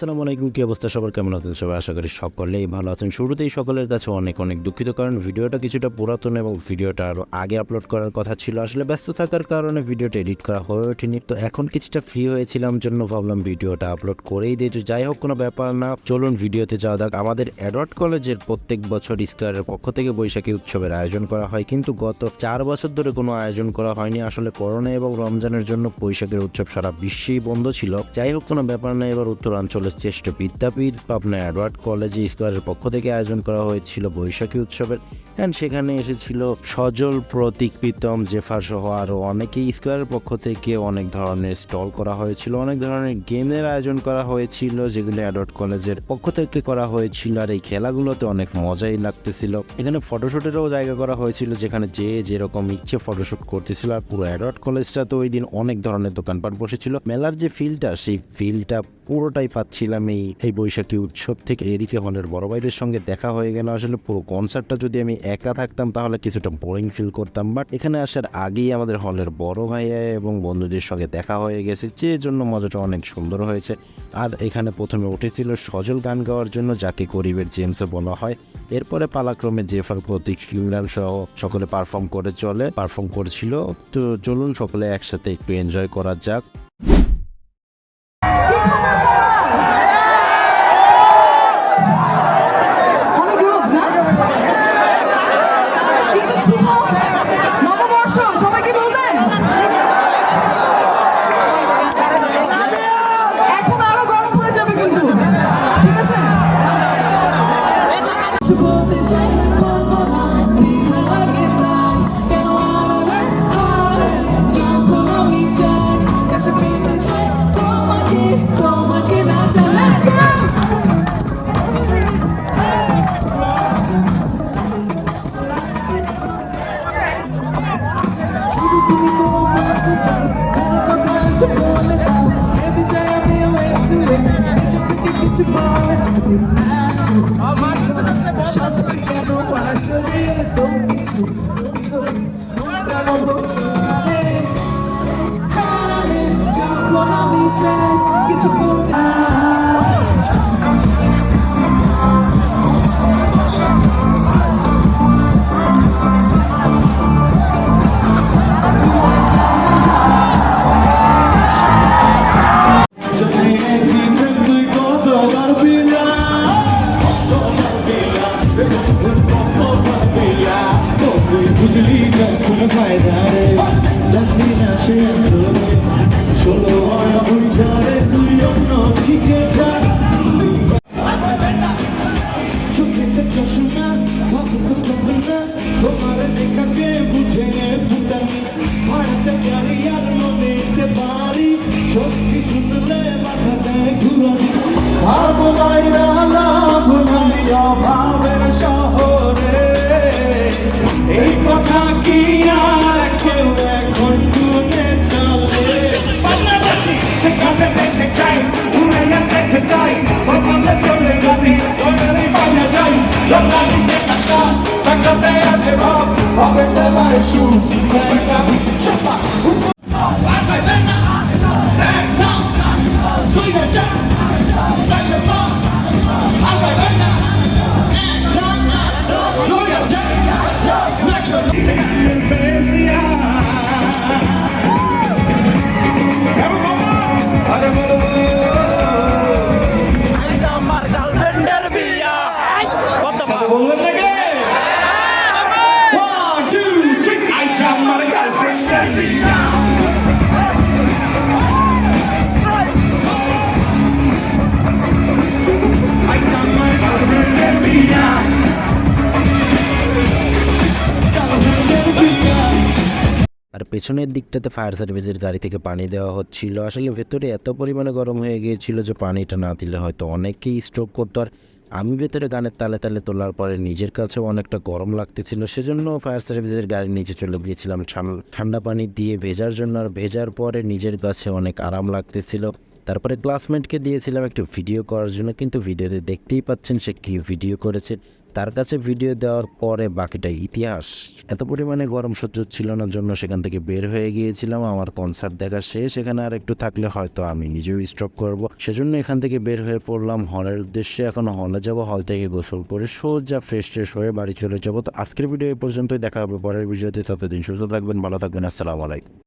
আসসালামু আলাইকুম, কি অবস্থা সবার? কেমন আছেন সবাই? আশা করি সকলেই ভালো আছেন। শুরুতেই সকলের কাছে অনেক অনেক দুঃখিত, কারণ ভিডিওটা কিছুটা পুরাতন এবং ভিডিওটা আরও আগে আপলোড করার কথা ছিল। আসলে ব্যস্ত থাকার কারণে ভিডিওটা এডিট করা হয়ে ওঠেনি। তো এখন কিছুটা ফ্রি হয়েছিলাম, জন্য ভাবলাম ভিডিওটা আপলোড করেই দিই। তো যাই হোক, কোনো ব্যাপার না। চলুন ভিডিওতে যাওয়া যাক। আমাদের অ্যাডওয়ার্ড কলেজের প্রত্যেক বছর স্কোয়ারের পক্ষ থেকে বৈশাখী উৎসবের আয়োজন করা হয়। কিন্তু গত চার বছর ধরে কোনো আয়োজন করা হয়নি। আসলে করোনা এবং রমজানের জন্য বৈশাখের উৎসব সারা বিশ্বেই বন্ধ ছিল। যাই হোক, কোনো ব্যাপার না। এবার উত্তরাঞ্চলের শ্রেষ্ঠ বিদ্যাপীঠ পাবনা অ্যাডওয়ার্ড কলেজে স্কোয়ারের পক্ষ থেকে আয়োজন করা হয়েছিল বৈশাখী উৎসবের অ্যান্ড সেখানে এসেছিল সজল প্রতীক প্রীতম, জেফার সহ আরও অনেকেই। স্কোয়ারের পক্ষ থেকে অনেক ধরনের স্টল করা হয়েছিল, অনেক ধরনের গেমের আয়োজন করা হয়েছিল, যেগুলো অ্যাডওয়ার্ড কলেজের পক্ষ থেকে করা হয়েছিল, আর এই খেলাগুলোতে অনেক মজাই লাগতেছিল। এখানে ফটোশুটেরও জায়গা করা হয়েছিল, যেখানে যে যেরকম ইচ্ছে ফটোশুট করতেছিল, আর পুরো অ্যাডওয়ার্ড কলেজটা তো ওই দিন অনেক ধরনের দোকানপাট বসেছিল। মেলার যে ফিলটা সেই ফিলটা পুরোটাই পাচ্ছিলাম এই বৈশাখী উৎসব থেকে। এদিকে হলের বড় ভাইদের সঙ্গে দেখা হয়ে গেল। আসলে পুরো কনসার্টটা যদি আমি একা থাকতাম তাহলে কিছুটা বোরিং ফিল করতাম বাট এখানে আসার আগেই আমাদের হলের বড় ভাইয়া এবং বন্ধুদের সঙ্গে দেখা হয়ে গেছে, যে জন্য মজাটা অনেক সুন্দর হয়েছে। আর এখানে প্রথমে উঠেছিল সজল গান গাওয়ার জন্য, যাকে গরিবের জেমসও বলা হয়। এরপরে পালাক্রমে জেফার প্রতীক ইমরান সহ সকলে পারফর্ম করে চলে পারফর্ম করছিল। তো চলুন সকলে একসাথে একটু এনজয় করা যাক। কিছু Os পেছনের দিকটাতে ফায়ার সার্ভিসের গাড়ি থেকে পানি দেওয়া হচ্ছিল। আসলে ভেতরে এত পরিমাণে গরম হয়ে গিয়েছিল যে পানিটা না দিলে হয়তো অনেকেই স্ট্রোক করতো। আর আমি ভেতরে গানের তালে তালে তোলার পরে নিজের কাছেও অনেকটা গরম লাগতেছিল। সেজন্য ফায়ার সার্ভিসের গাড়ির নিচে চলে গিয়েছিলাম ঠান- ঠান্ডা পানি দিয়ে ভেজার জন্য। আর ভেজার পরে নিজের কাছে অনেক আরাম লাগতেছিল। তারপরে ক্লাসমেটকে দিয়েছিলাম একটু ভিডিও করার জন্য। কিন্তু ভিডিওতে দেখতেই পাচ্ছেন সে কী ভিডিও করেছে। তার কাছে ভিডিও দেওয়ার পরে বাকিটা ইতিহাস। এত পরিমাণে গরম সহ্য ছিল না, জন্য সেখান থেকে বের হয়ে গিয়েছিলাম। আমার কনসার্ট দেখা শেষ, এখানে আর একটু থাকলে হয়তো আমি নিজেও স্টপ করব। সেজন্য এখান থেকে বের হয়ে পড়লাম হলের উদ্দেশ্যে। এখন হলে যাব হল থেকে গোসল করে সোজা ফ্রেশ ট্রেশ হয়ে বাড়ি চলে যাব। তো আজকের ভিডিও এই পর্যন্তই। দেখা হবে পরের ভিডিওতে ততদিন সুস্থ থাকবেন, ভালো থাকবেন। আসসালামু আলাইকুম।